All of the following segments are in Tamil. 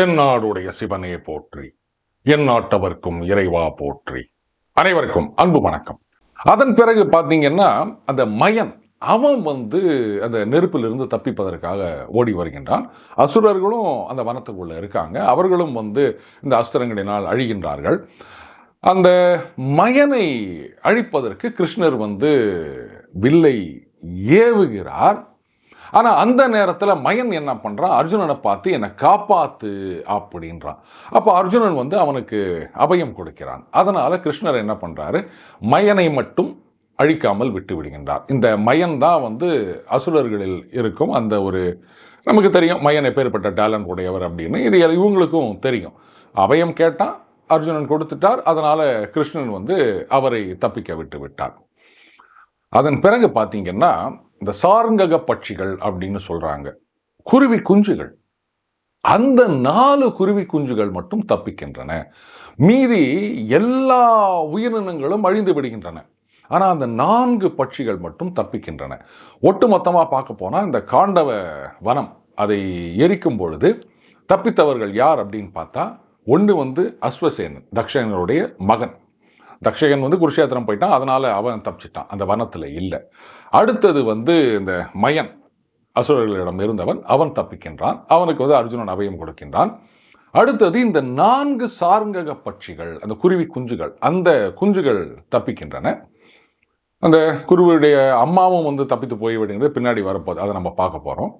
தென்னாடுடைய சிவனே போற்றி என் நாட்டவர்க்கும் இறைவா போற்றி. அனைவருக்கும் அன்பு வணக்கம். அதன் பிறகு பார்த்தீங்கன்னா அந்த மயன் அவன் வந்து அந்த நெருப்பிலிருந்து தப்பிப்பதற்காக ஓடி வருகின்றான். அசுரர்களும் அந்த வனத்துக்குள்ளே இருக்காங்க. அவர்களும் வந்து இந்த அஸ்திரங்களினால் அழிகின்றார்கள். அந்த மயனை அழிப்பதற்கு கிருஷ்ணர் வந்து வில்லை ஏவுகிறார். ஆனால் அந்த நேரத்தில் மயன் என்ன பண்ணுறான் அர்ஜுனனை பார்த்து என்னை காப்பாத்து அப்படின்றான். அப்போ அர்ஜுனன் வந்து அவனுக்கு அபயம் கொடுக்கிறான். அதனால் கிருஷ்ணர் என்ன பண்ணுறாரு மயனை மட்டும் அழிக்காமல் விட்டு விடுகின்றார். இந்த மயன் தான் வந்து அசுரர்களில் இருக்கும் அந்த ஒரு நமக்கு தெரியும் மயன் எப்பேற்பட்ட டேலண்ட் உடையவர் அப்படின்னு. இது இவங்களுக்கும் தெரியும். அபயம் கேட்டால் அர்ஜுனன் கொடுத்துட்டார். அதனால் கிருஷ்ணன் வந்து அவரை தப்பிக்க விட்டு விட்டார் அதன் பிறகு பார்த்தீங்கன்னா இந்த சார்ங்கக பட்சிகள் அப்படின்னு சொல்கிறாங்க குருவி குஞ்சுகள். அந்த நாலு குருவி குஞ்சுகள் மட்டும் தப்பிக்கின்றன. மீதி எல்லா உயிரினங்களும் அழிந்து விடுகின்றன. ஆனால் அந்த நான்கு பட்சிகள் மட்டும் தப்பிக்கின்றன. ஒட்டுமொத்தமாக பார்க்க போனால் இந்த காண்டவ வனம் அதை எரிக்கும் பொழுது தப்பித்தவர்கள் யார் அப்படின்னு பார்த்தா ஒன்று வந்து அஸ்வசேனன் தக்ஷகனுடைய மகன். தக்ஷகன் வந்து குருஷேத்திரம் போயிட்டான் அதனால அவன் தப்பிச்சிட்டான். அந்த வனத்தில் இல்லை. அடுத்தது வந்து இந்த மயன் அசுரர்களிடம் இருந்தவன் அவன் தப்பிக்கின்றான். அவனுக்கு வந்து அர்ஜுனன் அபயம் கொடுக்கின்றான். அடுத்தது இந்த நான்கு சார்ங்கக பட்சிகள் அந்த குருவி குஞ்சுகள் அந்த குஞ்சுகள் தப்பிக்கின்றன. அந்த குருவியுடைய அம்மாவும் வந்து தப்பித்து போய்விடுங்கிறது பின்னாடி வரப்போகுது அதை நம்ம பார்க்க போகிறோம்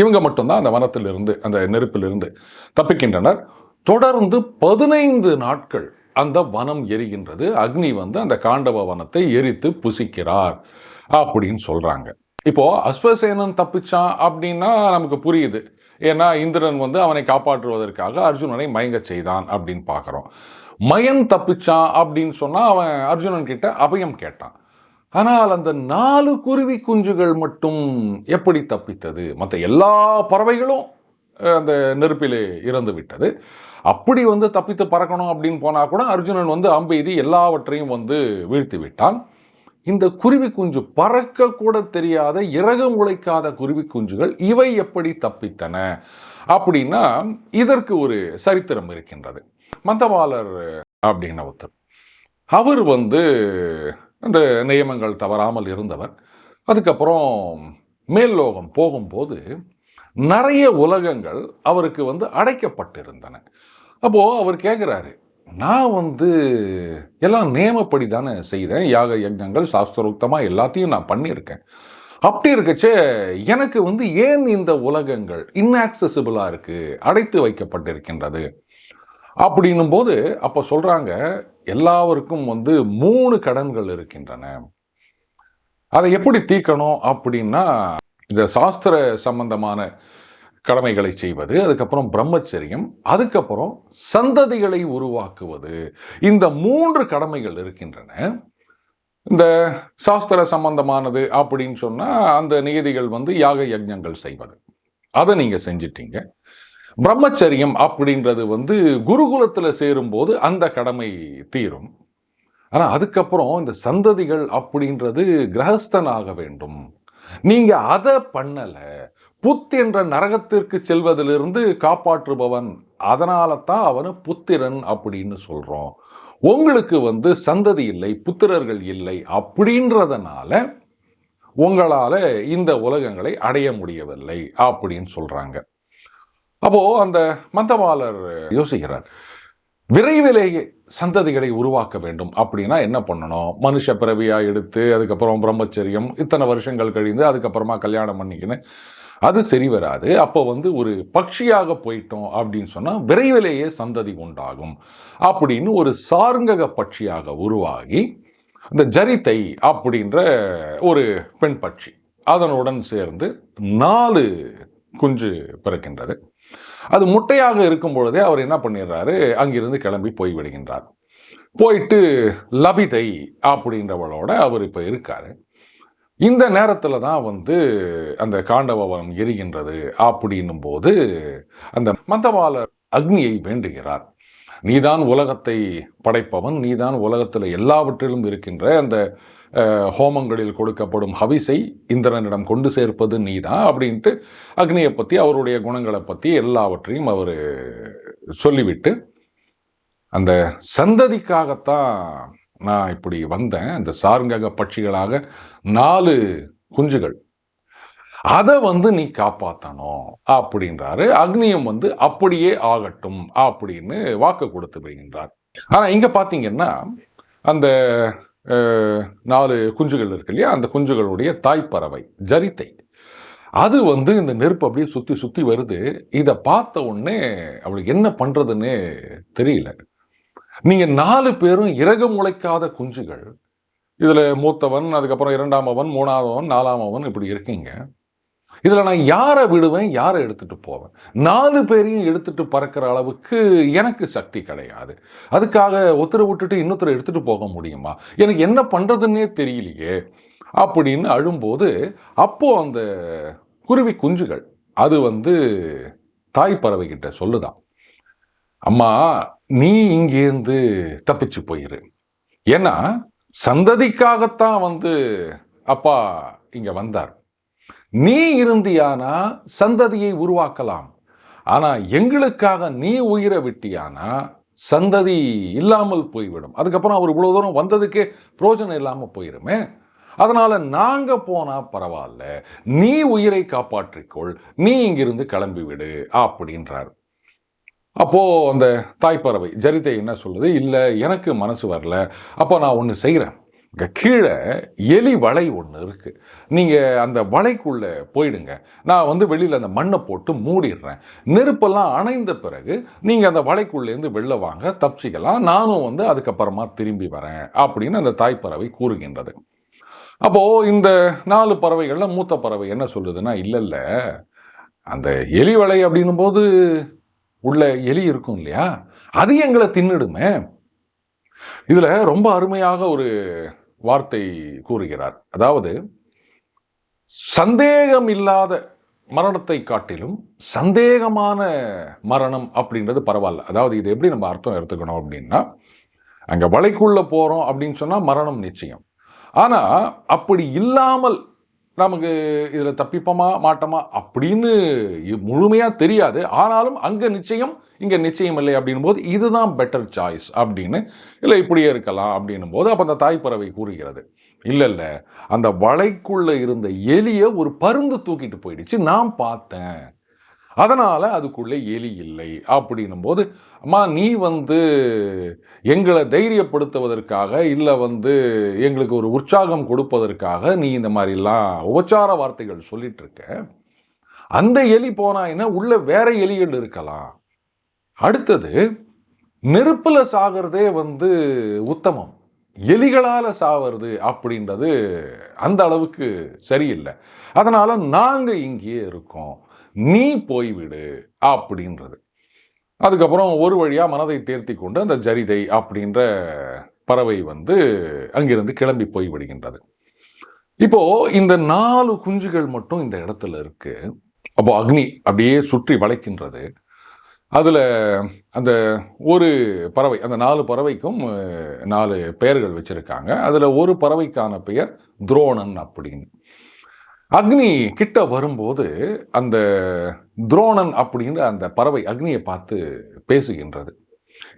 இவங்க மட்டும்தான் அந்த வனத்திலிருந்து அந்த நெருப்பிலிருந்து தப்பிக்கின்றனர். தொடர்ந்து பதினைந்து நாட்கள் அந்த வனம் எரிகின்றது. அக்னி வந்து அந்த காண்டவ வனத்தை எரித்து புசிக்கிறார். அப்படின்னு சொல்கிறாங்க இப்போது அஸ்வசேனன் தப்பிச்சான் அப்படின்னா நமக்கு புரியுது. ஏன்னா இந்திரன் வந்து அவனை காப்பாற்றுவதற்காக அர்ஜுனனை மயங்க செய்தான் அப்படின்னு பார்க்குறோம். மயன் தப்பிச்சான் அப்படின்னு சொன்னால் அவன் அர்ஜுனன் கிட்ட அபயம் கேட்டான். ஆனால் அந்த நாலு குருவி குஞ்சுகள் மட்டும் எப்படி தப்பித்தது? மற்ற எல்லா பறவைகளும் அந்த நெருப்பிலே இறந்து விட்டது. அப்படி வந்து தப்பித்து பறக்கணும் அப்படின்னு போனால் கூட அர்ஜுனன் வந்து அம்பெய்தி எல்லாவற்றையும் வந்து வீழ்த்தி விட்டான். இந்த குருவி குஞ்சு பறக்க கூட தெரியாத இறகம் உழைக்காத குருவி குஞ்சுகள் இவை எப்படி தப்பித்தன? அப்படின்னா இதற்கு ஒரு சரித்திரம் இருக்கின்றது. மந்தவாளர் அப்படின்ன ஒருத்தர். அவர் வந்து அந்த நியமங்கள் தவறாமல் இருந்தவர். அதுக்கப்புறம் மேல்லோகம் போகும்போது நிறைய உலகங்கள் அவருக்கு வந்து அடைக்கப்பட்டிருந்தன. அப்போது அவர் கேட்குறாரு நான் வந்து எல்லாம் நியமப்படி தானே செய்தேன். யாக யஜ்ஞங்கள் சாஸ்திரோக்தமாக எல்லாத்தையும் நான் பண்ணியிருக்கேன். அப்படி இருக்கச்சே எனக்கு வந்து ஏன் இந்த உலகங்கள் இன்ஆக்சசிபிளாக இருக்குது அடைத்து வைக்கப்பட்டிருக்கின்றது? அப்படின்னும் போது அப்போ சொல்கிறாங்க எல்லாருக்கும் வந்து மூணு கடன்கள் இருக்கின்றன. அதை எப்படி தீர்க்கணும் அப்படின்னா இந்த சாஸ்திர சம்பந்தமான கடமைகளை செய்வது அதுக்கப்புறம் பிரம்மச்சரியம் அதுக்கப்புறம் சந்ததிகளை உருவாக்குவது. இந்த மூன்று கடமைகள் இருக்கின்றன. இந்த சாஸ்திர சம்பந்தமானது அப்படின்னு சொன்னால் அந்த நியதிகள் வந்து யாக யஜ்ஞங்கள் செய்வது. அதை நீங்கள் செஞ்சிட்டீங்க. பிரம்மச்சரியம் அப்படின்றது வந்து குருகுலத்தில் சேரும்போது அந்த கடமை தீரும். ஆனால் அதுக்கப்புறம் இந்த சந்ததிகள் அப்படின்றது கிரகஸ்தனாக வேண்டும். நீங்கள் அதை பண்ணல. புத் என்ற நரகத்திற்கு செல்வதிலிருந்து காப்பாற்றுபவன் அதனால தான் அவனை புத்திரன் அப்படின்னு சொல்கிறோம் உங்களுக்கு வந்து சந்ததி இல்லை புத்திரர்கள் இல்லை அப்படின்றதுனால உங்களால் இந்த உலகங்களை அடைய முடியவில்லை அப்படின்னு சொல்கிறாங்க அப்போது அந்த மந்தமாளர் யோசிக்கிறார் விரைவிலேயே சந்ததிகளை உருவாக்க வேண்டும். அப்படின்னா என்ன பண்ணணும்? மனுஷ பிறவியாக எடுத்து அதுக்கப்புறம் பிரம்மச்சரியம் இத்தனை வருஷங்கள் கழிந்து அதுக்கப்புறமா கல்யாணம் பண்ணிக்கின்னு அது சரி வராது. அப்போ வந்து ஒரு பட்சியாக போயிட்டோம் அப்படின்னு சொன்னால் விரைவிலேயே சந்ததி உண்டாகும் அப்படின்னு ஒரு சார்ங்கக பட்சியாக உருவாகி இந்த ஜரித்தை அப்படின்ற ஒரு பெண் பட்சி அதனுடன் சேர்ந்து நாலு குஞ்சு பிறக்கின்றது. அது முட்டையாக இருக்கும் பொழுதே அவர் என்ன பண்ணிடுறாரு? அங்கிருந்து கிளம்பி போய் விடுகின்றார். போயிட்டு லபிதை அப்படின்றவளோட அவர் இப்போ இருக்காரு. இந்த நேரத்தில் தான் வந்து அந்த காண்டவனம் எரிகின்றது அப்படின்னும் போது அந்த மந்தபால அக்னியை வேண்டுகிறார். நீதான் உலகத்தை படைப்பவன் நீதான் உலகத்தில் எல்லாவற்றிலும் இருக்கின்ற அந்த ஹோமங்களில் கொடுக்கப்படும் ஹவிசை இந்திரனிடம் கொண்டு சேர்ப்பது நீதான் அப்படின்ட்டு அக்னியை பற்றி அவருடைய குணங்களை பற்றி எல்லாவற்றையும் அவர் சொல்லிவிட்டு அந்த சந்ததிக்காகத்தான் நான் இப்படி வந்தேன். அந்த சார்ங்கக பட்சிகளாக நாலு குஞ்சுகள். அதை வந்து நீ காப்பாற்றணும் அப்படின்றாரு. அக்னியம் வந்து அப்படியே ஆகட்டும் அப்படின்னு வாக்கு கொடுத்து வருகின்றார் ஆனால் இங்கே பார்த்தீங்கன்னா அந்த நாலு குஞ்சுகள் இருக்கு இல்லையா? அந்த குஞ்சுகளுடைய தாய்ப்பறவை ஜரித்தை. அது வந்து இந்த நெருப்பு அப்படியே சுற்றி சுற்றி வருது. இதை பார்த்த உடனே அவளுக்கு என்ன பண்ணுறதுன்னு தெரியல. நீங்கள் நாலு பேரும் இறகு முளைக்காத குஞ்சுகள் இதில் மூத்தவன் அதுக்கப்புறம் இரண்டாமவன் மூணாவவன் நாலாமவன் இப்படி இருக்கீங்க. இதில் நான் யாரை விடுவேன் யாரை எடுத்துட்டு போவேன்? நாலு பேரையும் எடுத்துகிட்டு பறக்கிற அளவுக்கு எனக்கு சக்தி கிடையாது. அதுக்காக ஒருத்தரை விட்டுட்டு இன்னொருத்தரை எடுத்துகிட்டு போக முடியுமா? எனக்கு என்ன பண்ணுறதுன்னே தெரியலையே. அப்படின்னு அழும்போது அப்போது அந்த குருவி குஞ்சுகள் அது வந்து தாய் பறவைகிட்ட சொல்லுதான். அம்மா நீ இங்கேருந்து தப்பிச்சு போயிரு. ஏன்னா சந்ததிக்காகத்தான் வந்து அப்பா இங்கே வந்தார். நீ இருந்தியானா சந்ததியை உருவாக்கலாம். ஆனால் எங்களுக்காக நீ உயிரை விட்டியானா சந்ததி இல்லாமல் போய்விடும். அதுக்கப்புறம் அவர் இவ்வளோ தூரம் வந்ததுக்கே பிரயோஜனம் இல்லாமல் போயிருமே. அதனால் நாங்கள் போனால் பரவாயில்ல நீ உயிரை காப்பாற்றிக்கொள் நீ இங்கிருந்து கிளம்பி விடு அப்படின்றார். அப்போது அந்த தாய்ப்பறவை ஜரிதை என்ன சொல்லுது? இல்லை எனக்கு மனசு வரல. அப்போ நான் ஒன்று செய்கிறேன் இங்கே கீழே எலி வலை ஒன்று இருக்குது நீங்கள் அந்த வலைக்குள்ளே போயிடுங்க. நான் வந்து வெளியில் அந்த மண்ணை போட்டு மூடிடுறேன். நெருப்பெல்லாம் அணைந்த பிறகு நீங்கள் அந்த வலைக்குள்ளேருந்து வெளில வாங்க தப்பிச்சிக்கலாம். நானும் வந்து அதுக்கப்புறமா திரும்பி வரேன் அப்படின்னு அந்த தாய்ப்பறவை கூறுகின்றது. அப்போது இந்த நாலு பறவைகளில் மூத்த பறவை என்ன சொல்லுதுன்னா இல்லை இல்லை. அந்த எலி வலை அப்படின்னும் போது உள்ள எலி இருக்கும் இல்லையா? அது எங்களை தின்னுடுமே. இதில் ரொம்ப அருமையாக ஒரு வார்த்தை கூறுகிறார். அதாவது சந்தேகம் இல்லாத மரணத்தை காட்டிலும் சந்தேகமான மரணம் அப்படின்றது பரவாயில்ல. அதாவது இது எப்படி நம்ம அர்த்தம் எடுத்துக்கணும் அப்படின்னா அங்கே வலைக்குள்ளே போகிறோம் அப்படின்னு சொன்னால் மரணம் நிச்சயம். ஆனால் அப்படி இல்லாமல் நமக்கு இதில் தப்பிப்போமா மாட்டோமா அப்படின்னு முழுமையாக தெரியாது. ஆனாலும் அங்கே நிச்சயம் இங்கே நிச்சயம் இல்லை அப்படின்னும் போது இதுதான் பெட்டர் சாய்ஸ் அப்படின்னு இல்லை இப்படியே இருக்கலாம் அப்படின்னும் போது அப்போ அந்த தாய்ப்பறவை கூறுகிறது. இல்லை இல்லை. அந்த வலைக்குள்ளே இருந்த எலியை ஒரு பருந்து தூக்கிட்டு போயிடுச்சு. நான் பார்த்தேன். அதனால் அதுக்குள்ளே எலி இல்லை. அப்படின்னும் போது அம்மா நீ வந்து எங்களை தைரியப்படுத்துவதற்காக இல்லை வந்து எங்களுக்கு ஒரு உற்சாகம் கொடுப்பதற்காக நீ இந்த மாதிரிலாம் உபச்சார வார்த்தைகள் சொல்லிகிட்ருக்க இருக்க. அந்த எலி போனாயின்னா உள்ளே வேறு வேற எலிகள் இருக்கலாம். அடுத்தது நெருப்பில் சாகிறதே வந்து உத்தமம். எலிகளால் சாவது அப்படின்றது அந்த அளவுக்கு சரியில்லை. அதனால் நாங்கள் இங்கேயே இருக்கோம். நீ போய்விடு அப்படின்றது. அதுக்கப்புறம் ஒரு வழியாக மனதை தேர்த்தி கொண்டு அந்த ஜரிதை அப்படின்ற பறவை வந்து அங்கிருந்து கிளம்பி போய் விடுகின்றது. இப்போ இந்த நாலு குஞ்சுகள் மட்டும் இந்த இடத்துல இருக்கு. அப்போ அக்னி அப்படியே சுற்றி வளைக்கின்றது. அதில் அந்த ஒரு பறவை அந்த நாலு பறவைக்கும் நாலு பெயர்கள் வச்சுருக்காங்க. அதில் ஒரு பறவைக்கான பெயர் துரோணன் அப்படின்னு. அக்னி கிட்ட வரும்போது அந்த துரோணன் அப்படின்ற அந்த பறவை அக்னியை பார்த்து பேசுகின்றது.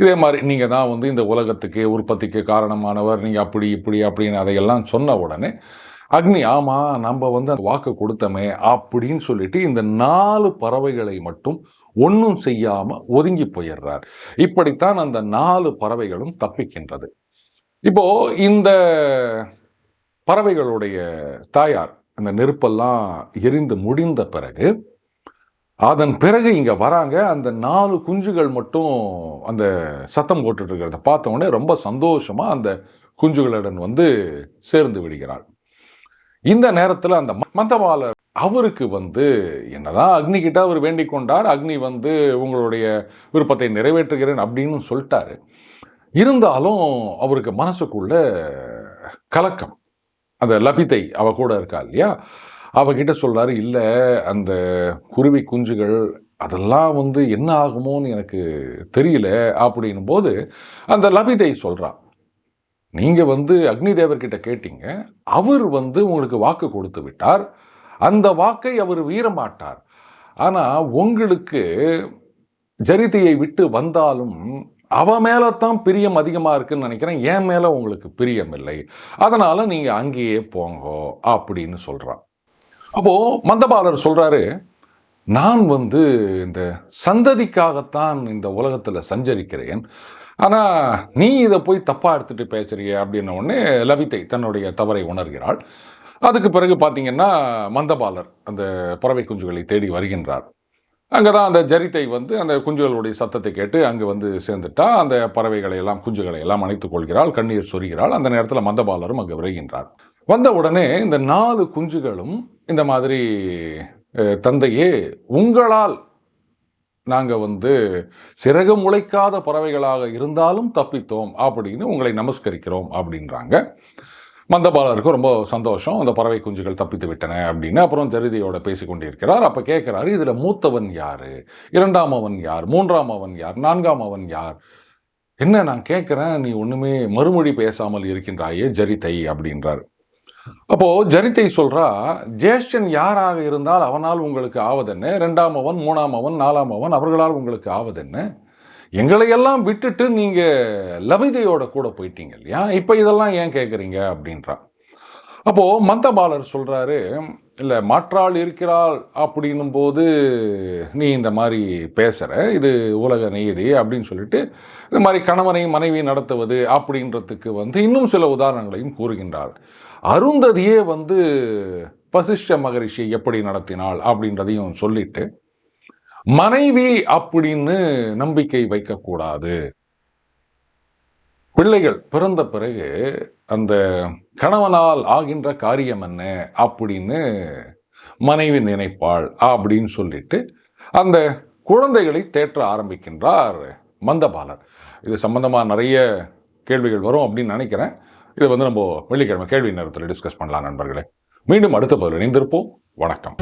இதே மாதிரி நீங்கள் தான் வந்து இந்த உலகத்துக்கு உற்பத்திக்கு காரணமானவர் நீங்கள் அப்படி இப்படி அப்படின்னு அதையெல்லாம் சொன்ன உடனே அக்னி ஆமாம் நம்ம வந்து அந்த வாக்கு கொடுத்தோமே அப்படின்னு சொல்லிட்டு இந்த நாலு பறவைகளை மட்டும் ஒன்றும் செய்யாமல் ஒதுங்கி போயிடுறார். இப்படித்தான் அந்த நாலு பறவைகளும் தப்பிக்கின்றது. இப்போ இந்த பறவைகளுடைய தாயார் அந்த நெருப்பெல்லாம் எரிந்து முடிந்த பிறகு அதன் பிறகு இங்கே வராங்க. அந்த நாலு குஞ்சுகள் மட்டும் அந்த சத்தம் போட்டுட்டு இருக்கிறத பார்த்த உடனே ரொம்ப சந்தோஷமாக அந்த குஞ்சுகளுடன் வந்து சேர்ந்து விடுகிறாள். இந்த நேரத்தில் அந்த ம- மந்தபாலர் அவருக்கு வந்து என்னதான் அக்னி கிட்ட அவர் வேண்டிக் கொண்டார் அக்னி வந்து உங்களுடைய விருப்பத்தை நிறைவேற்றுகிறேன் அப்படின்னு சொல்லிட்டாரு. இருந்தாலும் அவருக்கு மனசுக்குள்ள கலக்கம். அந்த லபிதை அவ கூட இருக்கா இல்லையா? அவகிட்ட சொல்கிறாரு இல்லை அந்த குருவி குஞ்சுகள் அதெல்லாம் வந்து என்ன ஆகுமோன்னு எனக்கு தெரியல அப்படின்னும் போது அந்த லபிதை சொல்கிறான் நீங்கள் வந்து அக்னி தேவர்கிட்ட கேட்டீங்க அவர் வந்து உங்களுக்கு வாக்கு கொடுத்து விட்டார். அந்த வாக்கை அவர் வீரமாட்டார். ஆனால் உங்களுக்கு ஜரிதையை விட்டு வந்தாலும் அவன் மேலே தான் பிரியம் அதிகமாக இருக்குன்னு நினைக்கிறேன். என் மேலே உங்களுக்கு பிரியம் இல்லை. அதனால் நீங்கள் அங்கேயே போங்க அப்படின்னு சொல்கிறான் அப்போது மந்தபாலர் சொல்கிறாரு நான் வந்து இந்த சந்ததிக்காகத்தான் இந்த உலகத்தில் சஞ்சரிக்கிறேன். ஆனால் நீ இதை போய் தப்பாக எடுத்துகிட்டு பேசுறிய அப்படின்ன உடனே லபித்தை தன்னுடைய தவறை உணர்கிறாள். அதுக்கு பிறகு பார்த்தீங்கன்னா மந்தபாலர் அந்த பறவை குஞ்சுகளை தேடி வருகின்றார். அங்கே தான் அந்த ஜரித்தை வந்து அந்த குஞ்சுகளுடைய சத்தத்தை கேட்டு அங்கே வந்து சேர்ந்துட்டா அந்த பறவைகளை எல்லாம் குஞ்சுகளை எல்லாம் அணைத்துக் கொள்கிறாள் கண்ணீர் சொரிகிறாள். அந்த நேரத்தில் மந்தபாலரும் அங்கே விரைகின்றார். வந்த உடனே இந்த நாலு குஞ்சுகளும் இந்த மாதிரி தந்தையே உங்களால் நாங்கள் வந்து சிறகு முளைக்காத பறவைகளாக இருந்தாலும் தப்பித்தோம் அப்படின்னு உங்களை நமஸ்கரிக்கிறோம் அப்படின்றாங்க. மந்தபாலருக்கு ரொம்ப சந்தோஷம். அந்த பறவை குஞ்சுகள் தப்பித்து விட்டன அப்படின்னு. அப்புறம் ஜெருதியோட பேசி கொண்டிருக்கிறார் அப்போ கேட்குறாரு இதில் மூத்தவன் யார்? இரண்டாம் அவன் யார்? மூன்றாம் அவன் யார்? நான்காம் அவன் யார்? என்ன நான் கேட்குறேன் நீ ஒன்றுமே மறுமொழி பேசாமல் இருக்கின்றாயே ஜரிதை அப்படின்றார். அப்போது ஜரித்தை சொல்கிறா ஜேஷ்டன் யாராக இருந்தால் அவனால் உங்களுக்கு ஆவதென்ன? ரெண்டாம் அவன் மூணாம் அவன் நாலாம் அவன் அவர்களால் உங்களுக்கு ஆவதென்ன? எங்களையெல்லாம் விட்டுட்டு நீங்கள் லவிதையோட கூட போயிட்டீங்க இல்லையா? இப்போ இதெல்லாம் ஏன் கேட்குறீங்க அப்படின்றா அப்போது மந்தபாலர் சொல்கிறாரு இல்லை மாற்றாள் இருக்கிறாள் அப்படின்னும் போது நீ இந்த மாதிரி பேசுகிற இது உலக நீதி அப்படின்னு சொல்லிட்டு இந்த மாதிரி கணவனை மனைவி நடத்துவது அப்படின்றதுக்கு வந்து இன்னும் சில உதாரணங்களையும் கூறுகின்றார் அருந்ததியே வந்து வசிஷ்ட மகரிஷி எப்படி நடத்தினாள் அப்படின்றதையும் சொல்லிட்டு மனைவி அப்படின்னு நம்பிக்கை வைக்கக்கூடாது. பிள்ளைகள் பிறந்த பிறகு அந்த கணவனால் ஆகின்ற காரியம் என்ன அப்படின்னு மனைவி நினைப்பாள் அப்படின்னு சொல்லிட்டு அந்த குழந்தைகளை தேற்ற ஆரம்பிக்கின்றார் மந்தபாலர். இது சம்பந்தமாக நிறைய கேள்விகள் வரும் அப்படின்னு நினைக்கிறேன். இதை வந்து நம்ம வெள்ளிக்கிழமை கேள்வி நேரத்தில் டிஸ்கஸ் பண்ணலாம் நண்பர்களே. மீண்டும் அடுத்த பதில் இணைந்திருப்போம். வணக்கம்.